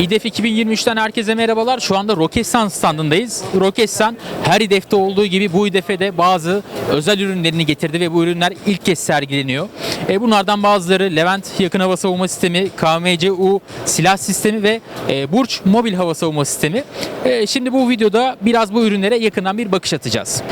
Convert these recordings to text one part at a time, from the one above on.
İDEF 2023'ten herkese merhabalar. Şu anda Roketsan standındayız. Roketsan her İDEF'te olduğu gibi bu İDEF'e de bazı özel ürünlerini getirdi ve bu ürünler ilk kez sergileniyor. E, bunlardan bazıları Levent Yakın Hava Savunma Sistemi, KMCU silah sistemi ve e, Burç Mobil Hava Savunma Sistemi. E, şimdi bu videoda biraz bu ürünlere yakından bir bakış atacağız.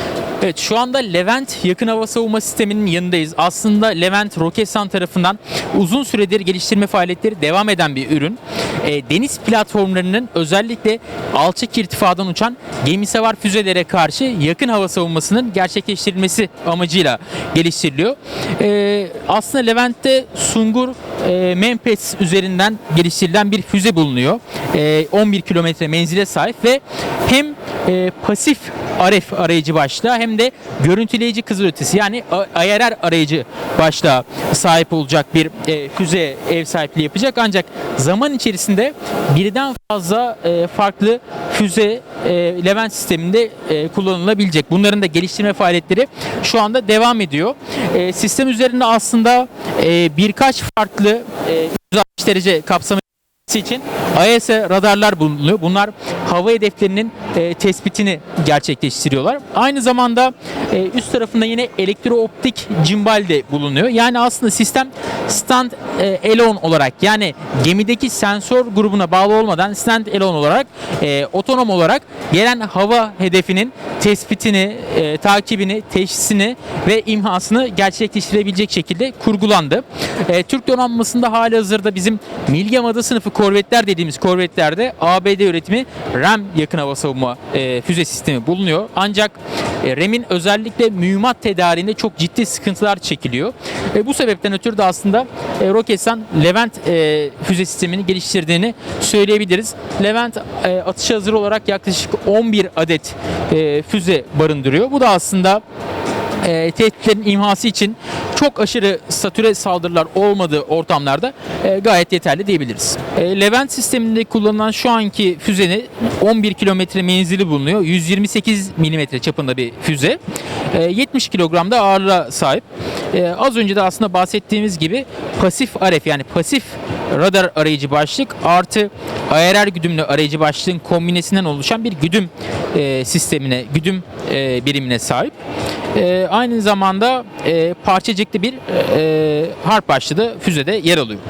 Evet şu anda Levent yakın hava savunma sisteminin yanındayız. Aslında Levent Roketsan tarafından uzun süredir geliştirme faaliyetleri devam eden bir ürün. E, deniz platformlarının özellikle alçak irtifadan uçan gemisevar füzelere karşı yakın hava savunmasının gerçekleştirilmesi amacıyla geliştiriliyor. E, aslında Levent'te Sungur e, Mempes üzerinden geliştirilen bir füze bulunuyor. E, 11 kilometre menzile sahip ve hem e, pasif RF arayıcı başlığa hem de görüntüleyici kızılötesi yani IRR arayıcı başlığa sahip olacak bir e, füze ev sahipliği yapacak. Ancak zaman içerisinde birden fazla e, farklı füze e, Levent sisteminde e, kullanılabilecek. Bunların da geliştirme faaliyetleri şu anda devam ediyor. E, sistem üzerinde aslında e, birkaç farklı e, 160 derece kapsamı için AES radarlar bulunuyor. Bunlar hava hedeflerinin e, tespitini gerçekleştiriyorlar. Aynı zamanda e, üst tarafında yine elektrooptik cimbal de bulunuyor. Yani aslında sistem stand e, alone olarak yani gemideki sensör grubuna bağlı olmadan stand alone olarak e, otonom olarak gelen hava hedefinin tespitini, e, takibini, teşhisini ve imhasını gerçekleştirebilecek şekilde kurgulandı. E, Türk donanmasında hali hazırda bizim Milgem Adı sınıfı korvetler dediğimiz korvetlerde ABD üretimi RAM yakın hava savunma e, füze sistemi bulunuyor. Ancak e, RAM'in özellikle mühimmat tedariğinde çok ciddi sıkıntılar çekiliyor. E, bu sebepten ötürü de aslında e, Roketsan Levent e, füze sistemini geliştirdiğini söyleyebiliriz. Levent e, atışa hazır olarak yaklaşık 11 adet e, füze barındırıyor. Bu da aslında e, tehditlerin imhası için çok aşırı satüre saldırılar olmadığı ortamlarda e, gayet yeterli diyebiliriz. E, Levent sisteminde kullanılan şu anki füzenin 11 kilometre menzili bulunuyor. 128 milimetre çapında bir füze. E, 70 kilogram da ağırlığa sahip. E, az önce de aslında bahsettiğimiz gibi pasif RF yani pasif radar arayıcı başlık artı IRR güdümlü arayıcı başlığın kombinesinden oluşan bir güdüm e, sistemine, güdüm e, birimine sahip. E, aynı zamanda e, parçacıklı bir e, harp başlığı da füzede yer alıyor.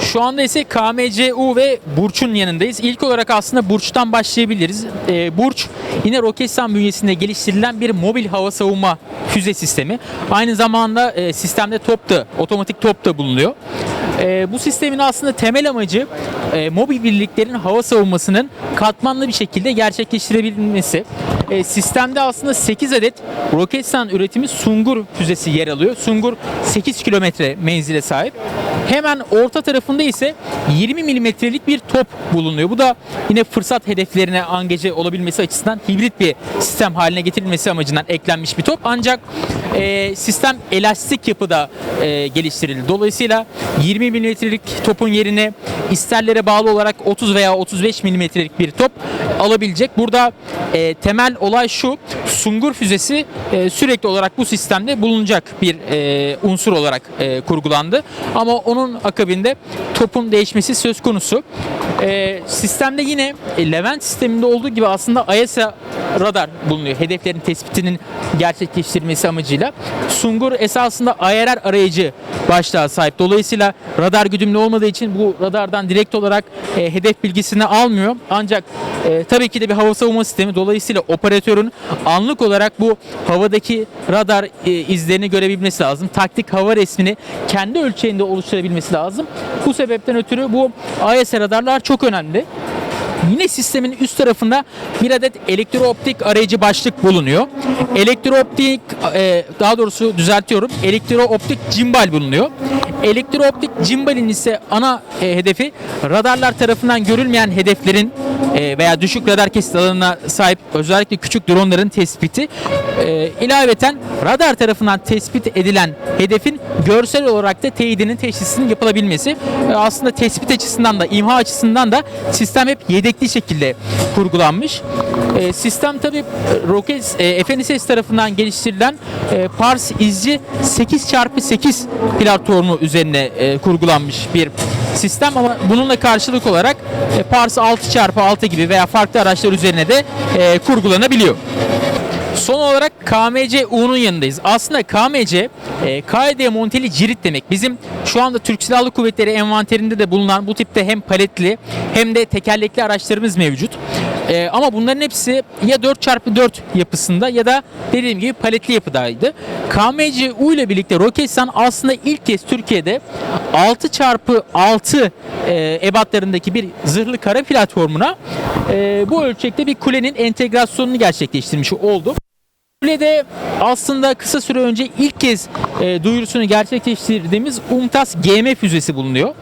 Şu anda ise KMCU ve Burç'un yanındayız. İlk olarak aslında Burç'tan başlayabiliriz. Ee, Burç yine Roketsan bünyesinde geliştirilen bir mobil hava savunma füze sistemi. Aynı zamanda e, sistemde top da, otomatik top da bulunuyor. E, bu sistemin aslında temel amacı e, mobil birliklerin hava savunmasının katmanlı bir şekilde gerçekleştirebilmesi. E, sistemde aslında 8 adet Roketsan üretimi Sungur füzesi yer alıyor. Sungur 8 kilometre menzile sahip. Hemen orta tarafında ise 20 milimetrelik bir top bulunuyor. Bu da yine fırsat hedeflerine angece olabilmesi açısından hibrit bir sistem haline getirilmesi amacından eklenmiş bir top. Ancak e, sistem elastik yapıda e, geliştirildi. Dolayısıyla 20 milimetrelik topun yerine isterlere bağlı olarak 30 veya 35 milimetrelik bir top alabilecek. Burada e, temel olay şu. Sungur füzesi e, sürekli olarak bu sistemde bulunacak bir e, unsur olarak e, kurgulandı. Ama onun akabinde topun değişmesi söz konusu. E, sistemde yine e, Levent sisteminde olduğu gibi aslında AESA radar bulunuyor. Hedeflerin tespitinin gerçekleştirilmesi amacıyla. Sungur esasında IRR arayıcı başlığa sahip. Dolayısıyla radar güdümlü olmadığı için bu radardan direkt olarak e, hedef bilgisini almıyor. Ancak e, tabii ki de bir hava savunma sistemi. Dolayısıyla operatörün anlık olarak bu havadaki radar e, izlerini görebilmesi lazım. Taktik hava resmini kendi ölçeğinde oluşturabilmesi lazım. Bu sebepten ötürü bu AES radarlar çok önemli. Yine sistemin üst tarafında bir adet elektrooptik arayıcı başlık bulunuyor. Elektrooptik e, daha doğrusu düzeltiyorum. Elektrooptik cimbal bulunuyor. Elektrooptik cimbalin ise ana e, hedefi radarlar tarafından görülmeyen hedeflerin veya düşük radar kesit alanına sahip özellikle küçük dronların tespiti. E, ilaveten radar tarafından tespit edilen hedefin görsel olarak da teyidinin teşhisinin yapılabilmesi. E, aslında tespit açısından da imha açısından da sistem hep yedekli şekilde kurgulanmış. E, sistem tabi Rocket e, FNSS tarafından geliştirilen e, Pars izci 8x8 platformu üzerine e, kurgulanmış bir sistem ama bununla karşılık olarak e, Pars 6x6 gibi veya farklı araçlar üzerine de e, kurgulanabiliyor. Son olarak KMC U'nun yanındayız. Aslında KMC, e, KD monteli cirit demek. Bizim şu anda Türk Silahlı Kuvvetleri envanterinde de bulunan bu tipte hem paletli hem de tekerlekli araçlarımız mevcut. E, ama bunların hepsi ya 4x4 yapısında ya da dediğim gibi paletli yapıdaydı. KMC U ile birlikte Roketsan aslında ilk kez Türkiye'de 6x6 e, ebatlarındaki bir zırhlı kara platformuna e, bu ölçekte bir kulenin entegrasyonunu gerçekleştirmiş oldu. Kulede aslında kısa süre önce ilk kez e, duyurusunu gerçekleştirdiğimiz UMTAS GM füzesi bulunuyor.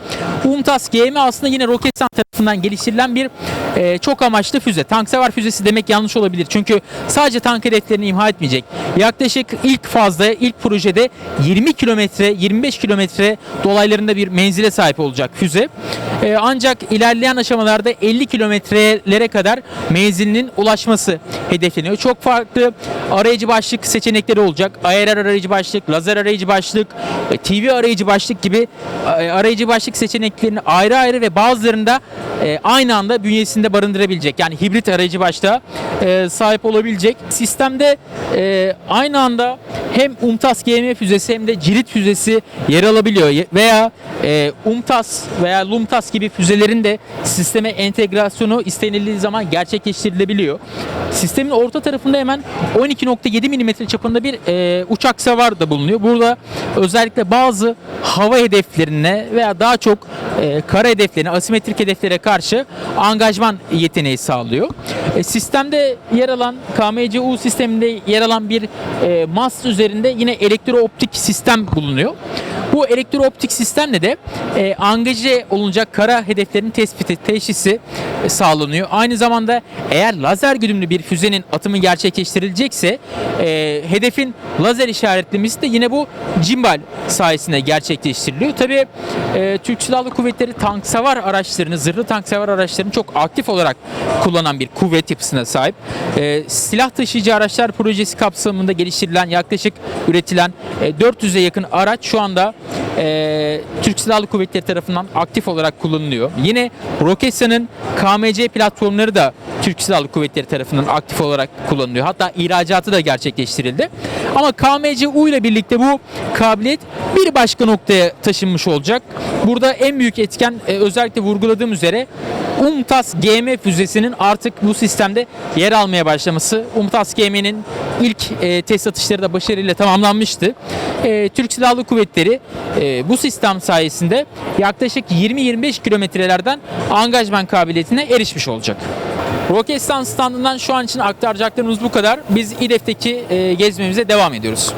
UMTAS GM aslında yine Roketsan tarafından geliştirilen bir e, çok amaçlı füze. Tank savar füzesi demek yanlış olabilir. Çünkü sadece tank hedeflerini imha etmeyecek. Yaklaşık ilk fazda, ilk projede 20 kilometre, 25 kilometre dolaylarında bir menzile sahip olacak füze. E, ancak ilerleyen aşamalarda 50 kilometrelere kadar menzilinin ulaşması hedefleniyor. Çok farklı arayıcı başlık seçenekleri olacak. IRR arayıcı başlık, lazer arayıcı başlık, e, TV arayıcı başlık gibi e, arayıcı başlık seçeneklerini ayrı ayrı ve bazılarında e, aynı anda bünyesinde barındırabilecek. Yani hibrit arayıcı başlığa e, sahip olabilecek. Sistemde e, aynı anda hem UMTAS GM füzesi hem de Cirit füzesi yer alabiliyor veya e, UMTAS veya LUMTAS gibi füzelerin de sisteme entegrasyonu istenildiği zaman gerçekleştirilebiliyor. Sistemin orta tarafında hemen 12.7 mm çapında bir e, uçak savar da bulunuyor. Burada özellikle bazı hava hedeflerine veya daha çok e, kara hedeflerine, asimetrik hedeflere karşı angajman yeteneği sağlıyor. E, sistemde yer alan KMCU sisteminde yer alan bir e, mast üzerinde yine elektrooptik sistem bulunuyor. Bu elektrooptik sistemle de e, angaje olunacak kara hedeflerin tespiti, teşhisi e, sağlanıyor. Aynı zamanda eğer lazer güdümlü bir füzenin atımı gerçekleştirilecekse e, hedefin lazer işaretlemesi de yine bu cimbal sayesinde gerçekleştiriliyor. Tabi Türk Silahlı Kuvvetleri tank savar araçlarını, zırhlı tank savar araçlarını çok aktif olarak kullanan bir kuvvet yapısına sahip. E, silah taşıyıcı araçlar projesi kapsamında geliştirilen yaklaşık üretilen e, 400'e yakın araç şu anda e, Türk Silahlı Kuvvetleri tarafından aktif olarak kullanılıyor. Yine Roketsan'ın KMC platformları da Türk Silahlı Kuvvetleri tarafından aktif olarak kullanılıyor. Hatta ihracatı da gerçekleştirildi. Ama KMCU ile birlikte bu kabiliyet bir başka noktaya taşınmış olacak. Burada en büyük etken e, özellikle vurguladığım üzere UMTAS GM füzesinin artık bu sistemde yer almaya başlaması. UMTAS GM'nin ilk e, test atışları da başarıyla tamamlanmıştı. E, Türk Silahlı Kuvvetleri e, bu sistem sayesinde yaklaşık 20-25 kilometrelerden angajman kabiliyetine erişmiş olacak. Roketsan standından şu an için aktaracaklarımız bu kadar. Biz İDEF'teki e, gezmemize devam ediyoruz.